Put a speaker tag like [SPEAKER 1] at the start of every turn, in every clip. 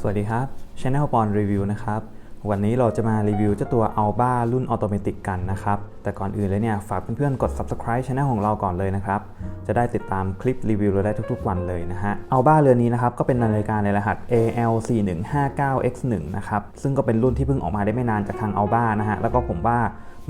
[SPEAKER 1] สวัสดีครับ Channel ปอนรีวิวนะครับ วันนี้เราจะมารีวิวเจ้าตัว Alba รุ่นออโตเมติกกันนะครับ แต่ก่อนอื่นเลยเนี่ย ฝากเพื่อนๆ กด Subscribe Channel ของเราก่อนเลยนะครับ จะได้ติดตามคลิปรีวิวเราได้ทุกๆ วันเลยนะฮะ Alba เรือนนี้นะครับ ก็เป็นนาฬิกาในรหัส AL4159X1 นะครับ ซึ่งก็เป็นรุ่นที่เพิ่งออกมาได้ไม่นานจากทาง Alba นะฮะ แล้วก็ผมว่า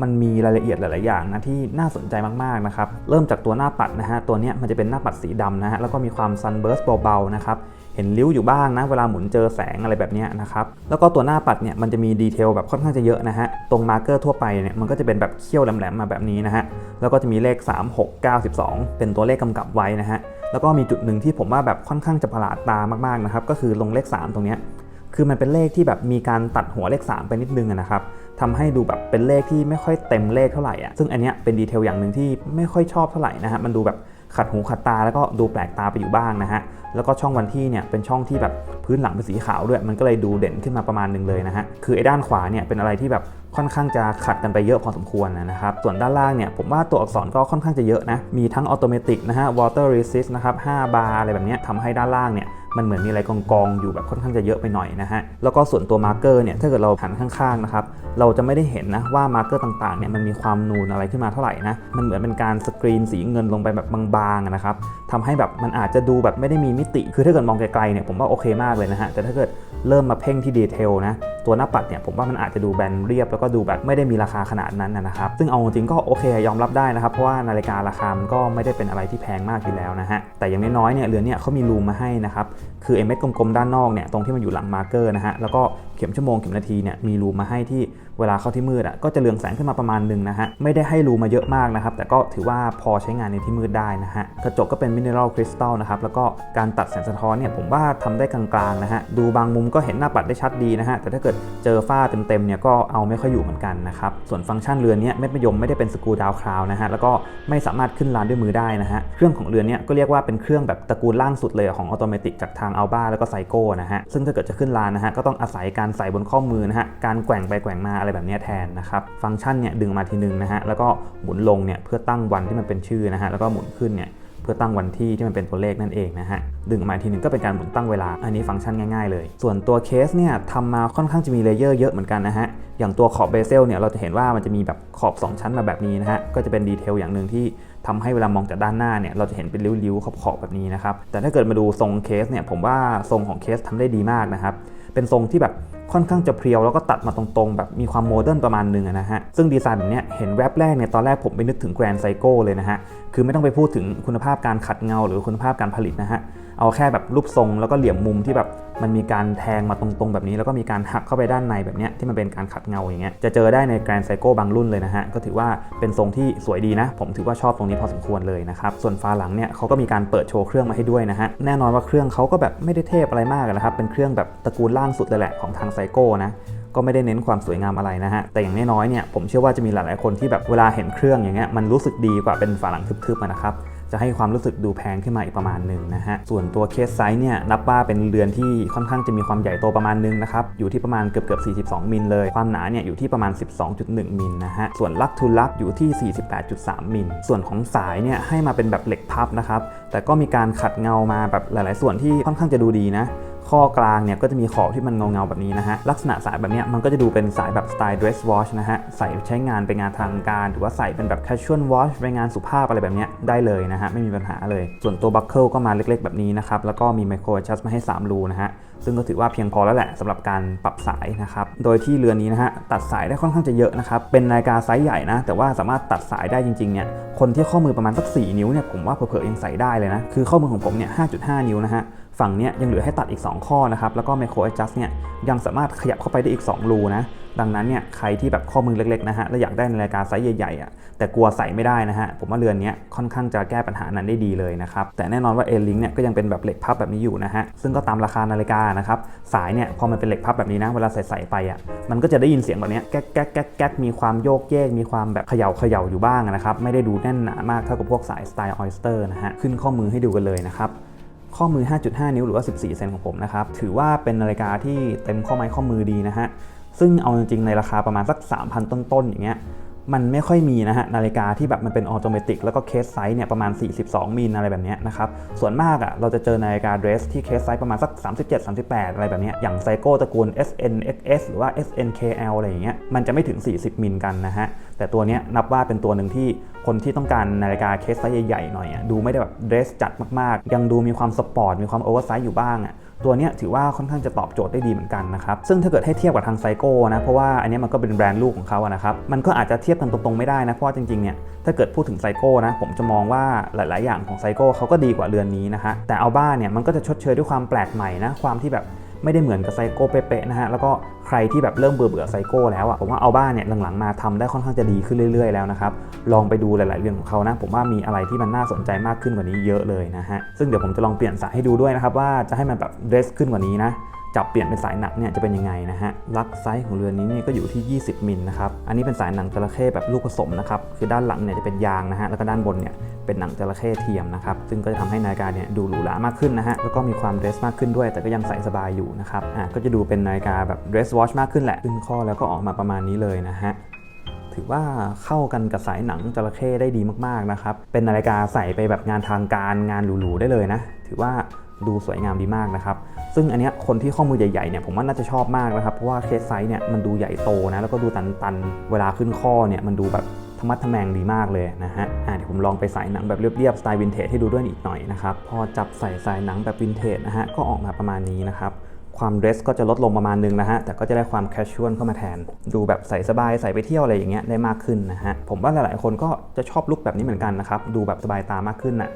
[SPEAKER 1] มันมีรายละเอียดหลาย ๆ อย่างนะที่น่าสนใจมาก ๆ นะครับ เริ่มจากตัวหน้าปัดนะฮะ ตัวเนี้ยมันจะเป็นหน้าปัดสีดำนะฮะ แล้วก็มีความ sunburst เบา ๆ นะครับ เห็นริ้วอยู่บ้างนะ เวลาหมุนเจอแสงอะไรแบบนี้นะครับ แล้วก็ตัวหน้าปัดเนี่ยมันจะมีดีเทลแบบค่อนข้างจะเยอะนะฮะ ตรงมาร์เกอร์ทั่วไปเนี่ยมันก็จะเป็นแบบเขี้ยวแหลมๆมาแบบนี้นะฮะ แล้วก็จะมีเลข 3 6 9 12 เป็นตัวเลขกำกับไว้นะฮะ แล้วก็มีจุดหนึ่งที่ผมว่าแบบค่อนข้างจะประหลาดตามากๆนะครับ ก็คือลงเลข 3 ตรงเนี้ยคือมันเป็นเลขที่แบบมีการตัดหัวเลข 3 ไปนิดนึงนะครับทำให้ดูแบบเป็นเลขที่ไม่ค่อยเต็มเลขเท่าไหร่อะซึ่งอันเนี้ยเป็นดีเทลอย่างหนึ่งที่ไม่ค่อยชอบเท่าไหร่นะฮะมันดูแบบ ขัดหูขัดตาแล้วก็ดูแปลกตาไปอยู่บ้างนะฮะ แล้วก็ช่องวันที่เนี่ยเป็นช่องที่แบบพื้นหลังเป็นสีขาวด้วย มันก็เลยดูเด่นขึ้นมาประมาณหนึ่งเลยนะฮะ คือไอ้ด้านขวาเนี่ยเป็นอะไรที่แบบ ค่อนข้างจะขัดกันไปเยอะพอสมควรนะครับ ส่วนด้านล่างเนี่ยผมว่าตัวอักษรก็ค่อนข้างจะเยอะนะ มีทั้งออโตเมติกนะฮะ water resist นะครับ 5 บาร์อะไรแบบนี้ทำให้ด้านล่างเนี่ยมันเหมือนมีอะไรกองกองๆอยู่แบบค่อนข้างจะเยอะไปหน่อยนะฮะ แล้วก็ส่วนตัวมาร์กเกอร์เนี่ยถ้าเกิดเราหันข้างๆนะครับ เราจะไม่ได้เห็นนะว่ามาร์กเกอร์ต่างๆเนี่ยมันมีความนูนอะไรขึ้นมาเท่าไหร่นะ มันเหมือนเป็นการสกรีนสีเงินลงไปแบบบางๆนะครับทำให้แบบมันอาจจะดูแบบไม่ได้มีมิติ คือถ้าเกิดมองไกลๆเนี่ยผมว่าโอเคมากเลยนะฮะ แต่ถ้าเกิดเริ่มมาเพ่งที่ดีเทลนะ ตัวหน้าปัดเนี่ยผมว่ามันอาจจะดูแบนเรียบแล้วก็ดูแบบไม่ได้มีราคาขนาดนั้นนะครับซึ่งเอาจริงก็โอเคยอมรับได้นะครับเพราะว่านาฬิการาคามันก็ไม่ได้เป็นอะไรที่แพงมากอยู่แล้วนะฮะแต่อย่างน้อยๆเนี่ยเรือนเนี่ยเขามีรูมมาให้นะครับคือไอ้เม็ดกลมๆด้านนอกเนี่ยตรงที่มันอยู่หลังมาร์กเกอร์นะฮะแล้วก็เข็มชั่วโมงเข็มนาทีเนี่ยมีรูมมาให้ที่เวลาเข้าที่มืดอะก็จะเรืองแสงขึ้นมาประมาณหนึ่งนะฮะไม่ได้ให้รูมาเยอะมากนะครับแต่ก็ถือว่าพอใช้งานในที่มืดได้นะฮะกระจกก็เป็นมินเนอรัลคริสตัลนะครับแล้วก็การตัดแสงสะท้อนเนี่ยผมว่าทำได้กลางๆนะฮะดูบางมุมก็เห็นหน้าปัดได้ชัดดีนะฮะแต่ถ้าเกิดเจอฝ้าเต็มๆเนี่ยก็เอาไม่ค่อยอยู่เหมือนกันนะครับ ส่วนฟังก์ชันเรือนเนี้เม็ดมะยมไม่ได้เป็นสกูดาวคราวนะฮะแล้วก็ไม่สามารถขึ้นลานด้วยมือได้นะฮะเครื่องของเรือนเนี้ก็เรียกว่าเป็นเครื่องแบบตระกูลล่างสุดเลยของออโตเมติกจากทางอัลบาแล้วก็ไซโก้นะฮะซึ่งถ้าเกิดจะขึ้นลานนะฮะก็ต้องอาศัยการใส่บนข้อมือนะฮะการแกว่งไปแกว่งมาอะไรแบบนี้แทนนะครับฟังก์ชันเนี่ยดึงมาทีนึงนะฮะแล้วก็หมุนลงเนี่ยเพื่อตั้งวันที่มันเป็นชื่อนะฮะแล้วก็หมุนขึ้นเนี่ย เพื่อตั้งวันที่ที่มันเป็นตัวเลขนั่นเองนะฮะ ดึงมาทีหนึงก็เป็นการหมุนตั้งเวลา อันนี้ฟังก์ชันง่ายๆเลย ส่วนตัวเคสเนี่ยทำมาค่อนข้างจะมีเลเยอร์เยอะเหมือนกันนะฮะ อย่างตัวขอบเบเซลเนี่ยเราจะเห็นว่ามันจะมีแบบขอบ 2 ชั้นมาแบบนี้นะฮะ ก็จะเป็นดีเทลอย่างหนึ่งที่ทำให้เวลามองจากด้านหน้าเนี่ยเราจะเห็นเป็นริ้วๆขอบๆแบบนี้นะครับ แต่ถ้าเกิดมาดูทรงเคสเนี่ยผมว่าทรงของเคสทำได้ดีมากนะครับ เป็นทรงที่แบบ ค่อนข้างจะเพรียวแล้วก็ตัดมาตรงๆ แบบมีความโมเดิร์นประมาณหนึงนะฮะ ซึ่งดีไซน์แบบเนี้ยเห็นแวบแรกเนี่ยตอนแรกผมไปนึกถึงแกรนไซโก้เลยนะฮะ คือไม่ต้องไปพูดถึงคุณภาพการขัดเงาหรือคุณภาพการผลิตนะฮะ เอาแค่แบบรูปทรงแล้วก็เหลี่ยมมุมที่แบบมันมีการแทงมาตรงๆ แบบนี้ แล้วก็มีการหักเข้าไปด้านในแบบเนี้ยที่มันเป็นการขัดเงาอย่างเงี้ยจะเจอได้ในแกรนไซโก้บางรุ่นเลยนะฮะก็ถือว่าเป็นทรงที่สวยดีนะ ผมถือว่าชอบตรงนี้พอสมควรเลยนะครับส่วนฝาหลังเนี่ยเขาก็มีการเปิดโชว์เครื่องมาให้ด้วยนะฮะแน่นอนว่าเครื่องเขาก็แบบไม่ได้เทพอะไรมากนะครับเป็นเครื่องแบบตระกูลล่างสุดเลยแหละของทางไซโก้นะก็ไม่ได้เน้นความสวยงามอะไรนะฮะ แต่อย่างน้อยๆเนี่ยผมเชื่อว่าจะมีหลายๆคนที่แบบเวลาเห็นเครื่องอย่างเงี้ยมันรู้สึกดีกว่าเป็นฝาหลังทึบๆนะครับจะให้ความรู้สึกดูแพงขึ้นมาอีกประมาณหนึ่งนะฮะ ส่วนตัวเคสไซส์เนี่ยนับว่าเป็นเรือนที่ค่อนข้างจะมีความใหญ่โตประมาณนึงนะครับ อยู่ที่ประมาณเกือบเกือบ42 มิลเลย ความหนาเนี่ยอยู่ที่ประมาณ 12.1 มิลนะฮะ ส่วนลักทูลักอยู่ที่ 48.3 มิล ส่วนของสายเนี่ยให้มาเป็นแบบเหล็กพับนะครับ แต่ก็มีการขัดเงามาแบบหลาย ๆ ส่วนที่ค่อนข้างจะดูดีนะ ข้อกลางเนี่ยก็จะมีขอบที่มันเงาๆแบบนี้นะฮะลักษณะสายแบบเนี้ยมันก็จะดูเป็นสายแบบสไตล์ dress watch นะฮะใส่ใช้งานไปงานทางการ หรือว่าใส่เป็นแบบ casual wash ไปงานสุภาพอะไรแบบเนี้ยได้เลยนะฮะไม่มีปัญหาเลย ส่วนตัวบัคเกิลก็มาเล็กๆ แบบนี้นะครับแล้วก็มีไมโคร adjust มาให้ 3 รูนะฮะ ซึ่งก็ถือว่าเพียงพอแล้วแหละสำหรับการปรับสายนะครับ โดยที่เรือนนี้นะฮะตัดสายได้ค่อนข้างจะเยอะนะครับ เป็นนาฬิกาไซส์ใหญ่นะ แต่ว่าสามารถตัดสายได้จริงๆเนี่ย คนที่ข้อมือประมาณสัก 4 นิ้วเนี่ย ผมว่าเผลอๆยังใส่ได้เลยนะ คือข้อมือของผมเนี่ย 5.5 นิ้วนะฮะ ฝั่งเนี้ยยังเหลือให้ตัดอีก 2 ข้อนะครับ แล้วก็ไมโครแอดจัสเนี่ยยังสามารถขยับเข้าไปได้อีก 2 รูนะดังนั้นเนี่ยใครที่แบบข้อมือเล็กๆนะฮะและอยากได้นาฬิกาไซส์ใหญ่ๆอะแต่กลัวใส่ไม่ได้นะฮะผมว่าเรือนนี้ค่อนข้างจะแก้ปัญหานั้นได้ดีเลยนะครับแต่แน่นอนว่า A-Link เนี่ยก็ยังเป็นแบบเหล็กพับแบบนี้อยู่นะฮะซึ่งก็ตามราคานาฬิกานะครับสายเนี่ยพอมันเป็นเหล็กพับแบบนี้นะเวลาใส่ใส่ไปอะมันก็จะได้ยินเสียงแบบนี้แก๊กแก๊กแก๊กแก๊กมีความโยกเยกมีความแบบเขย่าเขย่าอยู่บ้างนะครับไม่ได้ดูแน่นหนามากเท่ากับพวกสายสไตล์ออยสเตอร์นะฮะขึ้นข้อมือให้ดูกันเลยนะครับข้อมือ 5.5 นิ้วหรือว่า 14 เซนของผมนะครับ ถือว่าเป็นนาฬิกาที่เต็มข้อไม้ข้อมือดีนะฮะ ซึ่งเอาจริงๆในราคาประมาณสัก 3,000 ต้นๆอย่างเงี้ยมันไม่ค่อยมีนะฮะนาฬิกาที่แบบมันเป็นออโตเมติกแล้วก็เคสไซส์เนี่ยประมาณ 42มิลอะไรแบบเนี้ยนะครับส่วนมากอะ่ะเราจะเจอนาฬิกาเดรสที่เคสไซส์ประมาณสัก 37 38 อะไรแบบเนี้ยอย่างไซโก้ตระกูล SNXS หรือว่า SNKL อะไรอย่างเงี้ยมันจะไม่ถึง 40มิลกันนะฮะ แต่ตัวนี้นับว่าเป็นตัวหนึ่งที่คนที่ต้องการนาฬิกาเคสไซส์ใหญ่ๆหน่อยดูไม่ได้แบบเดรสจัดมากๆ ยังดูมีความสปอร์ตมีความโอเวอร์ไซส์อยู่บ้างอะตัวนี้ถือว่าค่อนข้างจะตอบโจทย์ได้ดีเหมือนกันนะครับ ซึ่งถ้าเกิดให้เทียบกับทางไซโก้นะเพราะว่าอันนี้มันก็เป็นแบรนด์ลูกของเขาอะนะครับ มันก็อาจจะเทียบกันตรงๆไม่ได้นะ เพราะว่าจริงๆเนี่ยถ้าเกิดพูดถึงไซโก้นะผมจะมองว่าหลายๆ อย่างของไซโก้เขาก็ดีกว่าเรือนนี้นะฮะแต่เอัลบ้าเนี่ยมันก็จะชดเชยด้วยความแปลกใหม่นะความที่แบบ ไม่ได้เหมือนกับไซโก้เป๊ะๆนะฮะแล้วก็ใครที่แบบเริ่มเบื่อเบื่อไซโก้แล้วอะผมว่าเอาบ้านเนี่ยหลังๆมาทำได้ค่อนข้างจะดีขึ้นเรื่อยๆแล้วนะครับลองไปดูหลายๆเรื่องของเขานะ ผมว่ามีอะไรที่มันน่าสนใจมากขึ้นกว่านี้เยอะเลยนะฮะซึ่งเดี๋ยวผมจะลองเปลี่ยนสายให้ดูด้วยนะครับว่าจะให้มันแบบเดรสขึ้นกว่านี้นะ จับเปลี่ยนเป็นสายหนักเนี่ยจะเป็นยังไงนะฮะลักไซส์ของเรือนนี้เนี่ยก็อยู่ที่ 20 มิลนะครับ อันนี้เป็นสายหนังจระเข้แบบลูกผสมนะครับ คือด้านหลังเนี่ยจะเป็นยางนะฮะ แล้วก็ด้านบนเนี่ยเป็นหนังจระเข้เทียมนะครับ ซึ่งก็จะทำให้นาฬิกาเนี่ยดูหรูหรามากขึ้นนะฮะ แล้วก็มีความเดรสมากขึ้นด้วย แต่ก็ยังใส่สบายอยู่นะครับ อะก็จะดูเป็นนาฬิกาแบบเดรสวอชมากขึ้นแหละ ขึ้นข้อแล้วก็ออกมาประมาณนี้เลยนะฮะถือว่าเข้ากันกับสายหนังจระเข้ได้ดีมากๆนะครับ เป็นนาฬิกาใส่ไปแบบงานทางการงานหรูๆได้เลยนะ ถือว่าดูสวยงามดีมากนะครับ ซึ่งอันเนี้ยคนที่ข้อมือใหญ่ๆเนี่ยผมว่าน่าจะชอบมากนะครับ เพราะว่าเคสไซส์เนี่ยมันดูใหญ่โตนะ แล้วก็ดูตันๆ เวลาขึ้นข้อเนี่ยมันดูแบบธรรมัดทแมงดีมากเลยนะฮะอะเดี๋ยวผมลองไปใส่หนังแบบเรียบๆสไตล์วินเทจให้ดูด้วยอีกหน่อยนะครับ พอจับใส่สายหนังแบบวินเทจนะฮะ ก็ออกมาประมาณนี้นะครับ ความเดรสก็จะลดลงประมาณนึงนะฮะ แต่ก็จะได้ความแคชชวลเข้ามาแทน ดูแบบใส่สบายใส่ไปเที่ยวอะไรอย่างเงี้ยได้มากขึ้นนะฮะ ผมว่าหลายๆคนก็จะชอบลุคแบบนี้เหมือนกันนะครับ ดูแบบสบายตามากขึ้นน่ะ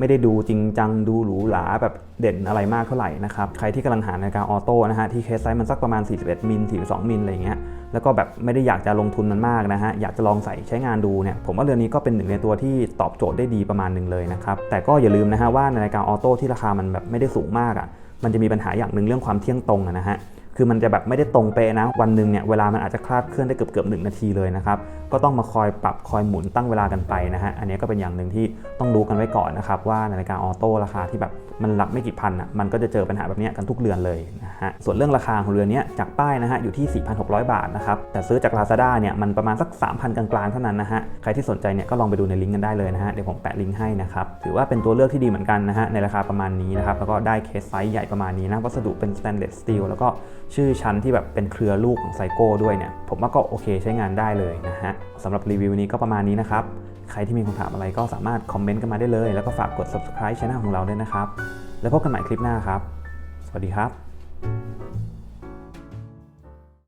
[SPEAKER 1] ไม่ได้ดูจริงจังดูหรูหราแบบเด่นอะไรมากเท่าไหร่นะครับ ใครที่กำลังหานาฬิกาออโต้นะฮะที่เคสไซส์มันสักประมาณ 41 มิล42มิลอะไรเงี้ยแล้วก็แบบไม่ได้อยากจะลงทุนมันมากนะฮะ อยากจะลองใส่ใช้งานดูเนี่ย ผมว่าเรือนนี้ก็เป็นหนึ่งในตัวที่ตอบโจทย์ได้ดีประมาณหนึ่งเลยนะครับ แต่ก็อย่าลืมนะฮะว่านาฬิกาออโต้ที่ราคามันแบบไม่ได้สูงมากอะ มันจะมีปัญหาอย่างหนึ่งเรื่องความเที่ยงตรงะนะฮะ คือมันจะแบบไม่ได้ตรงเป๊ะนะ วันหนึ่งเนี่ยเวลามันอาจจะคลาดเคลื่อนได้เกือบเกือบหนึ่งนาทีเลยนะครับ ก็ต้องมาคอยปรับคอยหมุนตั้งเวลากันไปนะฮะ อันนี้ก็เป็นอย่างหนึ่งที่ต้องรู้กันไว้ก่อนนะครับว่านาฬิกาออโต้ราคาที่แบบ มันหลักไม่กี่พันอะมันก็จะเจอปัญหาแบบนี้กันทุกเรือนเลยนะฮะส่วนเรื่องราคาของเรือนนี้จากป้ายนะฮะอยู่ที่ 4,600 บาทนะครับแต่ซื้อจาก Lazada เนี่ยมันประมาณสัก 3,000 กลางๆเท่านั้นนะฮะใครที่สนใจเนี่ยก็ลองไปดูในลิงก์กันได้เลยนะฮะเดี๋ยวผมแปะลิงก์ให้นะครับถือว่าเป็นตัวเลือกที่ดีเหมือนกันนะฮะในราคาประมาณนี้นะครับแล้วก็ได้เคสไซส์ใหญ่ประมาณนี้นะวัสดุเป็น stainless steel แล้วก็ชื่อชั้นที่แบบเป็นเครือลูกของไซโก้ด้วยเนี่ยผมว่าก็โอเคใช้งานได้เลยนะฮะสำหรับรีวิวนี้ก็ประมาณนี้นะครับ ใครที่มีคำถามอะไรก็สามารถคอมเมนต์กันมาได้เลย แล้วก็ฝากกด subscribe ช่องของเราด้วยนะครับ แล้วพบกันใหม่คลิปหน้าครับ สวัสดีครับ